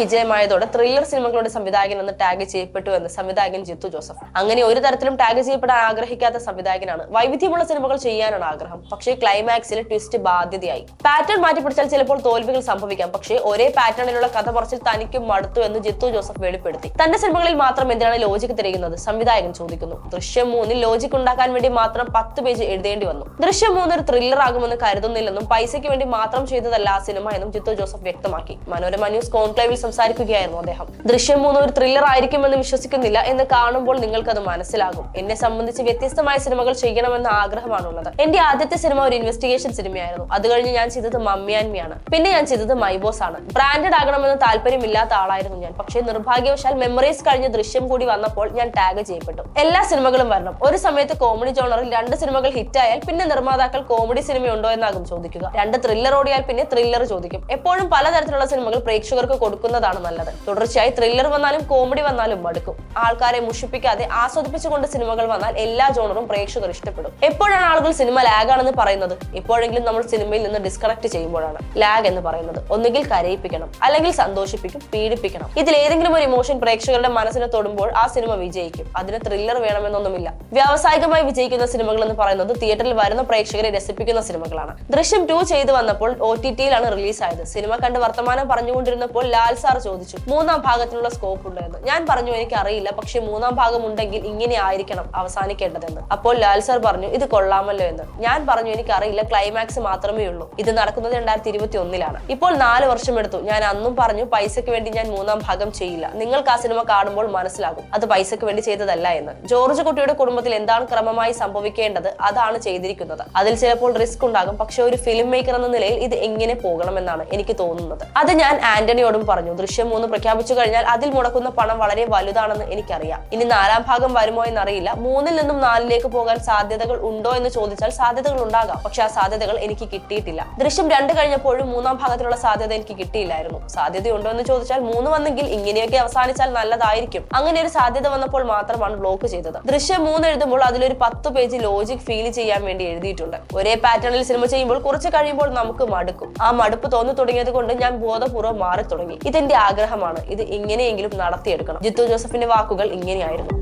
വിജയമായതോടെ thriller സിനിമകളുടെ സംവിധായകൻ എന്ന് ടാഗ് ചെയ്യപ്പെട്ടു എന്ന് സംവിധായകൻ ജിത്തു ജോസഫ്. അങ്ങനെ ഒരു തരത്തിലും ടാഗ് ചെയ്യപ്പെടാൻ ആഗ്രഹിക്കാത്ത സംവിധായകനാണ്. വൈവിധ്യമുള്ള സിനിമകൾ ചെയ്യാനാണ് ആഗ്രഹം. പക്ഷേ ക്ലൈമാക്സിൽ ട്വിസ്റ്റ് ബാധ്യതയായി. പാറ്റേൺ മാറ്റിപ്പിടിച്ചാൽ ചിലപ്പോൾ തോൽവികൾ സംഭവിക്കാം. പക്ഷേ ഒരേ പാറ്റേണിലുള്ള കഥ പറച്ചിൽ തനിക്കും മടുത്തു എന്ന് ജിത്തു ജോസഫ് വെളിപ്പെടുത്തി. തന്റെ സിനിമകളിൽ മാത്രം എന്തിനാണ് ലോജിക് തിരയുന്നത്? സംവിധായകൻ ചോദിക്കുന്നു. ദൃശ്യം മൂന്നിൽ ലോജിക് ഉണ്ടാക്കാൻ വേണ്ടി മാത്രം പത്ത് പേജ് എഴുതേണ്ടി വന്നു. ദൃശ്യം മൂന്ന് ഒരു ത്രില്ലർ ആകുമെന്ന് കരുതുന്നില്ലെന്നും പൈസയ്ക്ക് വേണ്ടി മാത്രം ചെയ്തതല്ല ആ സിനിമ എന്നും ജിത്തു ജോസഫ് വ്യക്തമാക്കി. മനോരമ ന്യൂസ് കോൺക്ലേവിൽ സംസാരിക്കുകയായിരുന്നു അദ്ദേഹം. ദൃശ്യം മൂന്ന് ഒരു ത്രില്ലർ ആയിരിക്കുമെന്ന് വിശ്വസിക്കുന്നില്ല എന്ന് കാണുമ്പോൾ നിങ്ങൾക്കത് മനസ്സിലാകും. എന്നെ സംബന്ധിച്ച് വ്യത്യസ്തമായ സിനിമകൾ ചെയ്യണമെന്ന ആഗ്രഹമാണുള്ളത്. എന്റെ ആദ്യത്തെ സിനിമ ഒരു ഇൻവെസ്റ്റിഗേഷൻ സിനിമയായിരുന്നു. അത് കഴിഞ്ഞ് ഞാൻ ചെയ്തത് മമ്മിയാൻമിയാണ് പിന്നെ ഞാൻ ചെയ്തത് മൈബോസ് ആണ്. ബ്രാൻഡഡ് ആകണമെന്ന് താല്പര്യമില്ലാത്ത ആളായിരുന്നു ഞാൻ. പക്ഷേ നിർഭാഗ്യവശാൽ മെമ്മറീസ് കഴിഞ്ഞ് ദൃശ്യം കൂടി വന്നപ്പോൾ ഞാൻ ടാഗ് ചെയ്യപ്പെട്ടു. എല്ലാ സിനിമകളും വരണം. ഒരു സമയത്ത് കോമഡി ജോണറിൽ രണ്ട് സിനിമകൾ ഹിറ്റായാൽ പിന്നെ നിർമ്മാതാക്കൾ കോമഡി സിനിമയുണ്ടോ എന്നാകും ചോദിക്കുക. രണ്ട് ത്രില്ലർ ഓടിയാൽ പിന്നെ ത്രില്ലർ ചോദിക്കും. എപ്പോഴും പലതരത്തിലുള്ള സിനിമകൾ പ്രേക്ഷകർക്ക് കൊടുക്കുന്നതാണ് നല്ലത്. തുടർച്ചയായി ത്രില്ലർ വന്നാലും കോമഡി വന്നാലും മടുക്കും. ആൾക്കാരെ മുഷിപ്പിക്കാതെ ആസ്വദിപ്പിച്ചുകൊണ്ട് സിനിമകൾ വന്നാൽ എല്ലാ ജോണറും പ്രേക്ഷകർ ഇഷ്ടപ്പെടും. എപ്പോഴാണ് ആളുകൾ സിനിമ ലാഗ് ആണെന്ന് പറയുന്നത്? എപ്പോഴെങ്കിലും നമ്മൾ സിനിമയിൽ നിന്ന് ഡിസ്കണക്ട് ചെയ്യുമ്പോഴാണ്. ലാഗ് എന്ന് പറയുന്നത് ഒന്നുകിൽ കരയിപ്പിക്കണം അല്ലെങ്കിൽ സന്തോഷിപ്പിക്കും പീഡിപ്പിക്കണം. ഇതിൽ ഏതെങ്കിലും ഒരു ഇമോഷൻ പ്രേക്ഷകരുടെ മനസ്സിനെ തൊടുമ്പോൾ ആ സിനിമ വിജയിക്കും. അതിന് ത്രില്ലർ വേണമെന്നൊന്നുമില്ല. വ്യാവസായികമായി വിജയിക്കുന്ന സിനിമകൾ എന്ന് പറയുന്നത് തിയേറ്ററിൽ വരുന്ന പ്രേക്ഷകരെ രസിപ്പിക്കുന്ന സിനിമകളാണ്. ദൃശ്യം ടു ചെയ്തു വന്നപ്പോൾ ഒ ടി ടിയിലാണ് റിലീസായത് സിനിമ കണ്ട് വർത്തമാനം പറഞ്ഞുകൊണ്ടിരുന്നപ്പോൾ ലാൽ സാർ ചോദിച്ചു മൂന്നാം ഭാഗത്തിനുള്ള സ്കോപ്പ് ഉണ്ട് എന്ന് ഞാൻ പറഞ്ഞു എനിക്ക് അറിയില്ല പക്ഷെ മൂന്നാം ഭാഗം ഉണ്ടെങ്കിൽ ഇങ്ങനെ ആയിരിക്കണം അവസാനിക്കേണ്ടതെന്ന്. അപ്പോൾ ലാൽ സാർ പറഞ്ഞു ഇത് കൊള്ളാമല്ലോ എന്ന്. ഞാൻ പറഞ്ഞു എനിക്ക് അറിയില്ല ക്ലൈമാക്സ് മാത്രമേ ഉള്ളൂ. ഇത് നടക്കുന്നത് രണ്ടായിരത്തി ഇരുപത്തി ഒന്നിലാണ് ഇപ്പോൾ നാല് വർഷം എടുത്തു. ഞാൻ അന്നും പറഞ്ഞു പൈസയ്ക്ക് വേണ്ടി ഞാൻ മൂന്നാം ഭാഗം ചെയ്യില്ല. നിങ്ങൾക്ക് ആ സിനിമ കാണുമ്പോൾ മനസ്സിലാകും. അത് പൈസയ്ക്ക് വേണ്ടി ചെയ്തതല്ല എന്ന്. ജോർജ് കുട്ടിയുടെ കുടുംബത്തിൽ എന്താണ് ക്രമമായി സംഭവിക്കേണ്ടത്? അതാണ് ചെയ്തിരിക്കുന്നത്. അതിൽ ചിലപ്പോൾ റിസ്ക് ഉണ്ടാകും പക്ഷെ ഒരു ഫിലിം മേക്കർ എന്ന നിലയിൽ ഇത് എങ്ങനെ പോകണമെന്നാണ് എനിക്ക് തോന്നുന്നത്. അത് ഞാൻ ആന്റണിയോടും പറഞ്ഞു. ദൃശ്യം മൂന്ന് പ്രഖ്യാപിച്ചു കഴിഞ്ഞാൽ അതിൽ മുടക്കുന്ന പണം വളരെ വലുതാണെന്ന് എനിക്കറിയാം. ഇനി നാലാം ഭാഗം വരുമോ എന്നറിയില്ല. മൂന്നിൽ നിന്നും നാലിലേക്ക് പോകാൻ സാധ്യതകൾ ഉണ്ടോ എന്ന് ചോദിച്ചാൽ സാധ്യതകൾ ഉണ്ടാകാം. പക്ഷെ ആ സാധ്യതകൾ എനിക്ക് കിട്ടിയിട്ടില്ല. ദൃശ്യം രണ്ട് കഴിഞ്ഞപ്പോഴും മൂന്നാം ഭാഗത്തിലുള്ള സാധ്യത എനിക്ക് കിട്ടിയില്ലായിരുന്നു. സാധ്യതയുണ്ടോ എന്ന് ചോദിച്ചാൽ മൂന്ന് വന്നെങ്കിൽ ഇങ്ങനെയൊക്കെ അവസാനിച്ചാൽ നല്ലതായിരിക്കും. അങ്ങനെ ഒരു സാധ്യത വന്നപ്പോൾ മാത്രമാണ് ബ്ലോക്ക് ചെയ്തത്. ദൃശ്യം മൂന്ന് എഴുതുമ്പോൾ അതിലൊരു പത്ത് പേജ് ലോജിക് ഫീൽ ചെയ്യാൻ വേണ്ടി എഴുതിയിട്ടുണ്ട്. ഒരേ പാറ്റേണിൽ സിനിമ ചെയ്യുമ്പോൾ കുറച്ച് കഴിയുമ്പോൾ നമുക്ക് മടുക്കും. ആ മടുപ്പ് തോന്നി തുടങ്ങിയത് കൊണ്ട് ഞാൻ ബോധപൂർവം മാറി തുടങ്ങി ഇതെന്റെ ആഗ്രഹമാണ്. ഇത് എങ്ങനെയെങ്കിലും നടത്തിയെടുക്കണം. ജിത്തു ജോസഫിന്റെ വാക്കുകൾ ഇങ്ങനെയായിരുന്നു.